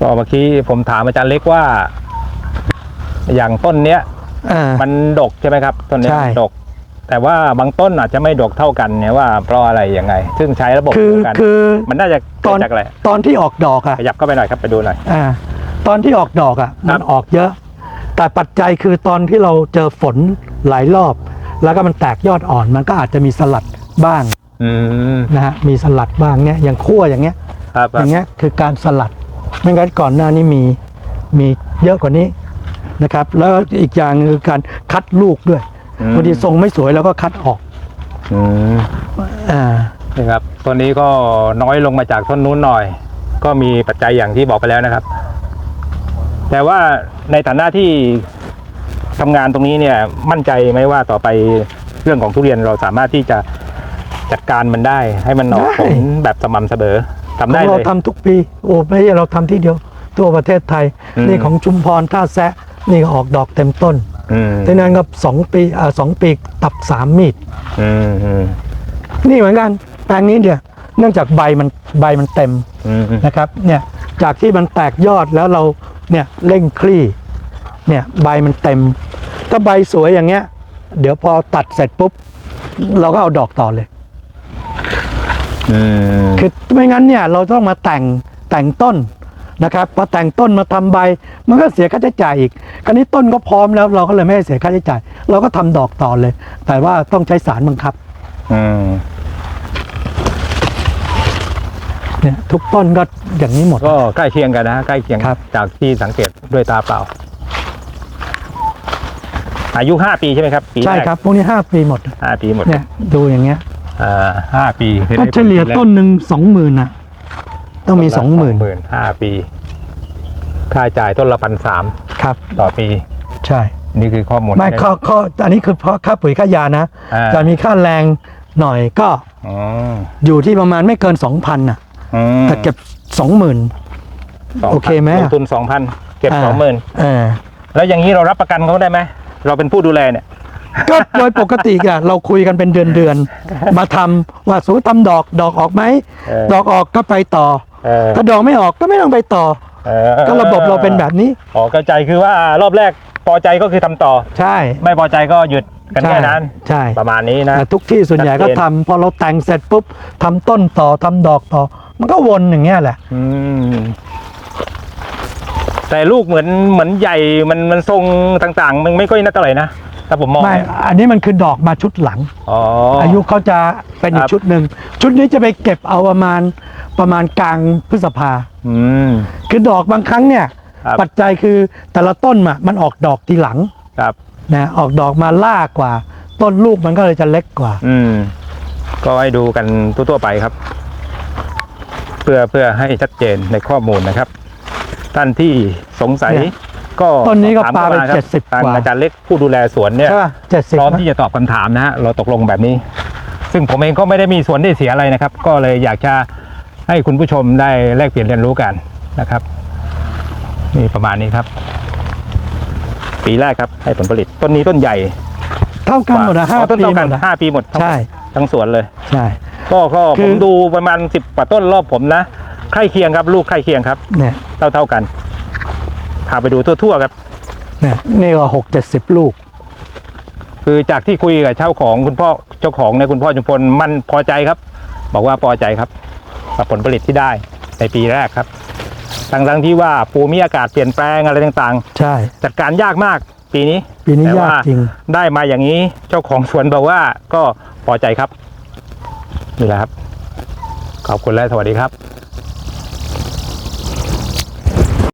ก็เมื่อกี้ผมถามอาจารย์เล็กว่า อย่างต้นเนี้ยอ่า มันดกใช่ไหมครับต้นเนี้ยใช่ ดก แต่ว่าบางต้นอาจจะไม่ดกเท่ากันเนี่ยว่าเพราะอะไรยังไง ซึ่งใช้ระบบคือเดียวกัน คือมันน่าจะตเกิอดนจากอะไรตอนที่ออกดอกอะขยับเข้าไปหน่อยครับไปดูหน่อย อ่าตอนที่ออกดอกอะครัมับนออกเยอะ แต่ปัจจัยคือตอนที่เราเจอฝนหลายรอบ แล้วก็มันแตกยอดอ่อน มันก็อาจจะมีสลัดบ้างอืมนะฮะมีสลัดบ้างเนี้ยอย่างขั้วอย่างเงี้ย ครับคอรับย่างเงี้ยคือการสลัด ไม่งั้นก่อนหน้านี้มีมีเยอะกว่านี้นะครับ แล้วอีกอย่างคือการคัดลูกด้วยอืมบางทีทรงไม่สวยแล้วก็คัดออกอืมอ่านี่ครับต้นนี้ก็น้อยลงมาจากต้นนู้นหน่อย ก็มีปัจจัยอย่างที่บอกไปแล้วนะครับ แต่ว่าในฐานะที่ทำงานตรงนี้เนี่ยมั่นใจไหมว่าต่อไปเรื่องของทุเรียนเราสามารถที่จะจัดการมันได้ ให้มันออกได้ผลแบบสม่ำเสมอ ทำได้ของเลเรายทำทุกปีโอ้ไม่ใช่เราทำที่เดียวทั่วประเทศไทยอืมนี่ของชุมพรท่าแซะนี่ก็ออกดอกเต็มต้นอืมที่นั้นก็สองปีอ่าสองปีตับสามมีดอืมอืมนี่เหมือนกันแปลงนี้เนี่ยเนื่องจากใบมันใบมันเต็มอืมนะครับเนี่ยจากที่มันแตกยอดแล้วเราเนี่ยเร่งคลี่เนี่ยใบมันเต็ม ถ้าใบสวยอย่างเงี้ย เดี๋ยวพอตัดเสร็จปุ๊บ เราก็เอาดอกต่อเลยอืม คือไม่งั้นเนี่ยเราต้องมาแต่งแต่งต้นนะครับพอแต่งต้นมาทำใบ มันก็เสียค่าใช้จ่ายอีกคราวนี้ต้นก็พร้อมแล้วเราก็เลยไม่ให้เสียค่าใช้จ่าย เราก็ทำดอกต่อเลย แต่ว่าต้องใช้สารบังคับอืมเนี่ยทุกต้นก็อย่างนี้หมด ก็ใกล้เคียงกันนะใกล้เคียงครับจากที่สังเกตด้วยตาเปล่า อายุห้าปีใช่ไหมครับปีแรกใช่ครับพวกนี้5ปีหมดห้าปีหมดเนี่ยดูอย่างเงี้ยอ่า ห้าปีถ้าเฉลี่ยต้นหนึ่งสองหมื่นนะต้องมีสองหมื่นหมื่นห้าปี ค่าจ่ายต้นละพันสามครับ ต่อปี ใช่ นี่คือข้อมูลไม่ข้อข้ออันนี้คือเพราะค่าปุ๋ยค่ายานะอ่าจะมีค่าแรงหน่อยก็อ๋ออยู่ที่ประมาณไม่เกิน2,000น่ะอืมแต่เก็บ20,000 2,000โอเคไหมลงทุนสองพันเก็บอ่าสองหมื่นเออแล้วอย่างนี้เรารับประกันเขาได้ไหมเราเป็นผู้ดูแลเนี่ย ก็โดยปกติอะเราคุยกันเป็นเดือนเดือนๆมาทำว่าสมมติทำดอกดอกออกไหมเออดอกออกก็ไปต่อเออถ้าดอกไม่ออกก็ไม่ต้องไปต่อเออก็ระบบเราเป็นแบบนี้อ๋อเข้าใจคือว่ารอบแรกพอใจก็คือทำต่อ ใช่ ไม่พอใจก็หยุดกันแค่นั้น ใช่ ประมาณนี้นะแต่ทุกที่ส่วนใหญ่ก็ชัดเจนทำพอเราแต่งเสร็จปุ๊บทำต้นต่อทำดอกต่อ มันก็วนอย่างเงี้ยแหละอืมแต่ลูกเหมือนเหมือนใหญ่มันมันทรงต่างๆ มันไม่ค่อยน่าเท่าไหร่นะ ถ้าผมมองไม่เนี่ยอันนี้มันคือดอกมาชุดหลัง อ๋ออายุเขาจะเป็นอีครักบ ชุดหนึ่ง ชุดนี้จะไปเก็บเอาประมาณประมาณกลางพฤษภา อืม คือดอกบางครั้งเนี่ย ครับ ปัจจัยคือแต่ละต้นอะมันออกดอกทีหลังครับ นะออกดอกมาล่ากว่า ต้นลูกมันก็เลยจะเล็กกว่า อืม ก็ให้ดูกันทั่วๆไปครับ เพื่อเพื่อให้ชัดเจนในข้อมูลนะครับ ท่านที่สงสัยเนี่ย ก็ต้นนี้ก็ถมปาไปข้มครับ70ทางกว่า อาจารย์เล็กผู้ดูแลสวนเนี่ยใช่ป่ะเจ็ดสิบพร้อมที่จะตอบคำถามนะฮะเราตกลงแบบนี้ ซึ่งผมเองก็ไม่ได้มีส่วนได้เสียอะไรนะครับ ก็เลยอยากจะให้คุณผู้ชมได้แลกเปลี่ยนเรียนรู้กันนะครับนี่ประมาณนี้ครับ ปีแรกครับ ให้ผลผลิตต้นนี้ต้นใหญ่เท่ากันหมดนะห้าอ๋อต้นปีเท่าหกัมนดนะห้าปีหมดทั้งใช่ทั้งสวนเลย ใช่ ก็ก็คืผอ มดูประมาณสิบกว่าต้นรอบผมนะใกล้เคียงครับ ลูกใกล้เคียงครับเนี่ย เท่าเท่ากัน พาไปดูทั่วๆครับเนี่ยนี่ก็หกเจ็ดสิบลูก คือจากที่คุยกับเจ้าของคุณพ่อเจ้าของเนี่ยคุณพ่อจุมพลมันพอใจครับ บอกว่าพอใจครับกับผลผลิตที่ได้ในปีแรกครับทั้งทั้งๆที่ว่าภูมิอากาศเปลี่ยนแปลงอะไรต่างใช่ๆจัดการยากมากปีนี้ปีนี้แต่ยากว่าจริงได้มาอย่างนี้เจ้าของสวนบอกว่าก็พอใจครับนี่แหละครับ ขอบคุณและสวัสดีครับ